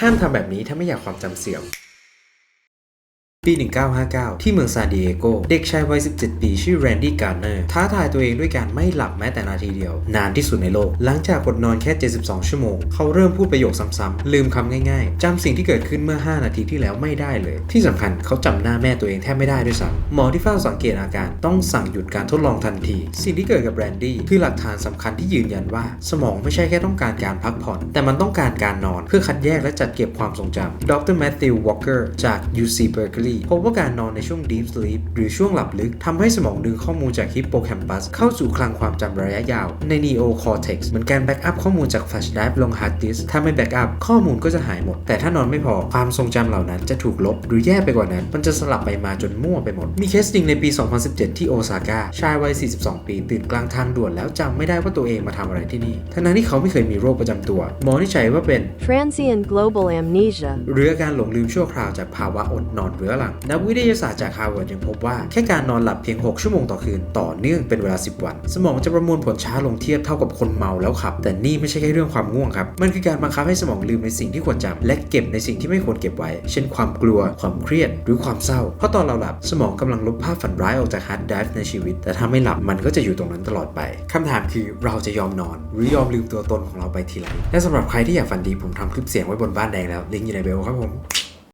ห้ามทำแบบนี้ถ้าไม่อยากความจำเสื่อม ปี 1959 ที่เมืองซานดิเอโก เด็กชายวัย 17 ปี ชื่อแรนดี้การ์เนอร์ ท้าทายตัวเองด้วยการไม่หลับแม้แต่นาทีเดียว นานที่สุดในโลก หลังจากอดนอนแค่ 72 ชั่วโมง เขาเริ่มพูดประโยคซ้ำๆ ลืมคำง่ายๆ จำสิ่งที่เกิดขึ้นเมื่อ 5 นาทีที่แล้วไม่ได้เลย ที่สำคัญเขาจำหน้าแม่ตัวเองแทบไม่ได้ด้วยซ้ำหมอที่เฝ้าสังเกตอาการต้องสั่งหยุดการทดลองทันที สิ่งที่เกิดกับแรนดี้คือหลักฐานสำคัญที่ยืนยันว่า สมองไม่ใช่แค่ต้องการการพักผ่อน แต่มันต้องการการนอน เพื่อคัดแยกและจัดเก็บความทรงจำดรแมทธิววอลเกอร์จาก UC Berkeley พบว่าการนอนในช่วง deep sleep หรือช่วงหลับลึกทำให้สมองดึงข้อมูลจากฮิปโปแคมปัสเข้าสู่คลังความจำระยะยาวใน neocortex เหมือนการแบ็กอัพข้อมูลจาก flash drive ลง hard disk ถ้าไม่แบ็กอัพข้อมูลก็จะหายหมด แต่ถ้านอนไม่พอความทรงจำเหล่านั้นจะถูกลบ หรือแย่ไปกว่านั้น มันจะสลับไปมาจนมั่วไปหมด มีเคสจริงในปี 2017 ที่โอซาก้าชายวัย 42 ปีตื่นกลางทางด่วนแล้วจำไม่ได้ว่าตัวเองมาทำอะไรที่นี่ทั้งๆที่เขาไม่เคยมีโรคประจำตัวหมอนิจัยว่าเป็น Transient global amnesia. หรืออาการหลงลืมชั่วคราวจากภาวะอดนอนเรื้อรังนักวิทยาศาสตร์จากฮาร์วาร์ดยังพบว่าแค่การนอนหลับเพียง 6 ชั่วโมงต่อคืน ต่อเนื่องเป็นเวลา 10 วัน สมองจะประมวลผลช้าลงเทียบเท่ากับคนเมาแล้วขับ แต่นี่ไม่ใช่แค่เรื่องความง่วงครับ มันคือการบังคับให้สมองลืมในสิ่งที่ควรจำและเก็บในสิ่งที่ไม่ควรเก็บไว้ เช่นความกลัว ความเครียด หรือความเศร้า เพราะตอนเราหลับสมองกำลังลบภาพฝันร้ายออกจากฮาร์ดไดรฟ์ในชีวิต แต่ถ้าไม่หลับมันก็จะอยู่ตรงนั้นตลอดไปคำถามคือเราจะยอมนอน หรือยอมลืมตัวตนของเราไปทีหลังและสำหรับใครที่อยากฝันดีผมทำคลิปเสียงไว้บนบ้านแดงแล้วลิงก์อยู่ในเบลครับผม